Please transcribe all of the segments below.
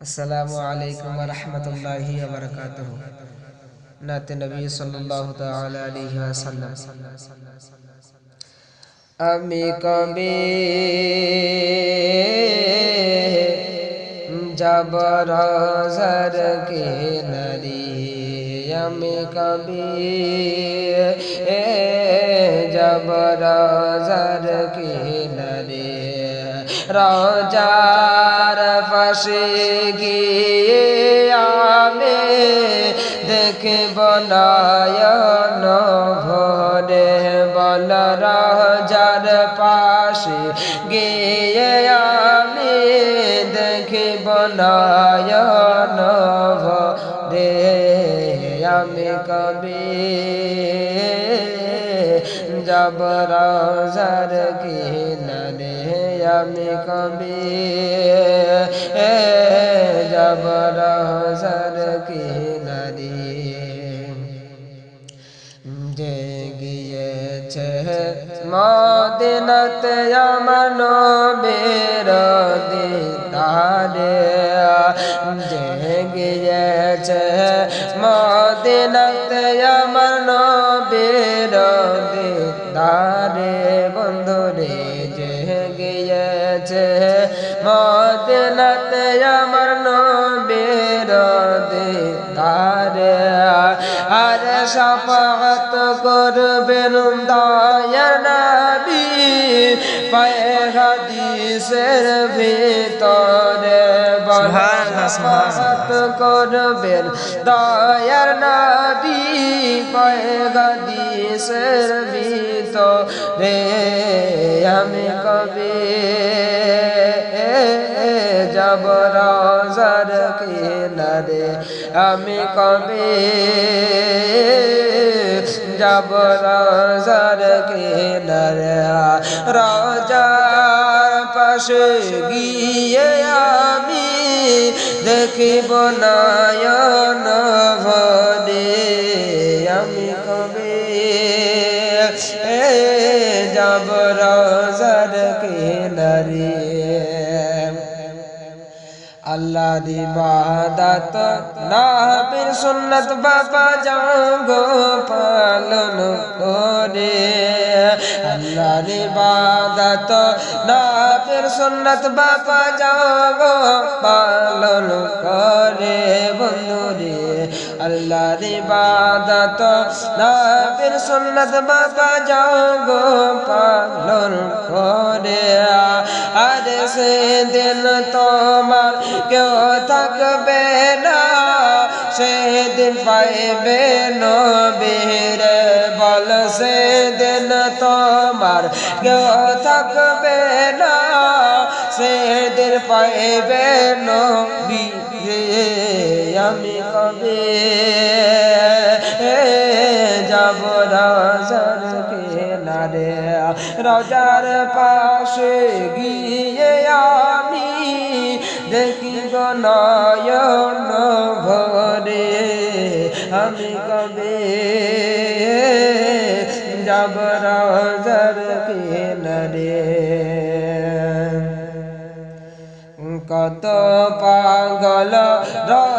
আসসালামু আলাইকুম রহমতুল্লাহি বারকাতুহ নাতে নবী সাল্লাল্লাহু তাআলা আলাইহি ওয়াসাল্লাম আমি কবে যাব রোজার কে নারী আমি কবে যাব রোজার কে নারী রোজার পাশে গিয়ে আমি দেখব নয়ন ভরে। বল রাজার পাশে গিয়ে আমি দেখব নয়ন ভরে। আমি কবি যাব রাজার কিনারে আমি কবি যাব রাজার কিনারে যে গিয়েছে মদিনতে আমার নবীর দিদারে যে গিয়েছে মদিনতে আমার নবীর দিদারে বন্ধুরে যে গিয়েছে। মদিনতে আমার নবীর দিদারে। আর সাফাত করবেন দয়া নবী। পায়ে হাদিসের ভিতরে সাফাত করবেন দয়ার নবী। পায়ে হাদিসের ভিতরে আমি কবে যাব রাজার কিনারে? আমি কবে যাব রাজার কিনারে? রাজার পাশে গিয়ে আমি দেখিব নয়ন ভরে আল্লাহ ইবাদত, নাবির সুন্নত বাবা জাগো পালন করে। আল্লাহ ইবাদত, নাবির সুন্নত বাবা জাগো পালন করে। বন্ধুরে আল্লাহ ইবাদত, নাবির সুন্নত বাবা জাগো, পালন করে আর সেদিন তোমার কেউ থাকবে না, সেদিন পাইবে নবীর বল। সেদিন তোমার কেউ থাকবে না, সেদিন পাইবে নবীরে আমি কবে যাব রাজার কেনারে? রাজার পাশে গিয়ে আমি দেখিব নয়ন ভরে। আমি কবে যাব রাজার কেনারে? কত পাগল রাজার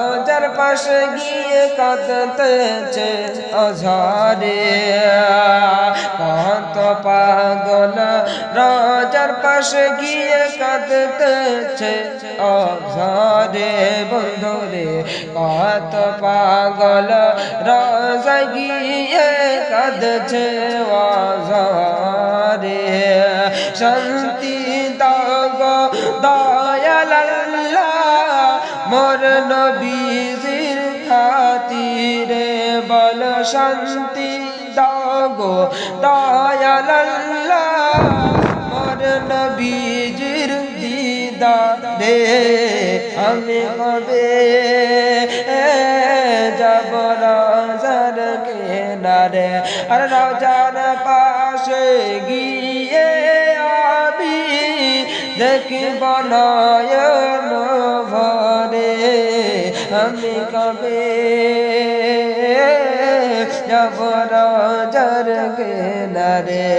পাশে গিয়ে কাঁদতেছে অঝরে। কত পাগল রাজার পাশে গিয়ে কাঁদতেছে অঝরে। বন্ধুরে, কত পাগল রাজা গিয়ে কাঁদছে অঝরে। শান্তি দাগ দয়াল মোর নবীজির শান্তি দাগো দয়াল মোর নবীজির দিদারে আমি কবে যাব রাজার কেনারে? আর রাজার পাশে গিয়ে আমি দেখিব নয়ন ভরে। আমি কবে যাব রাজার কেনারে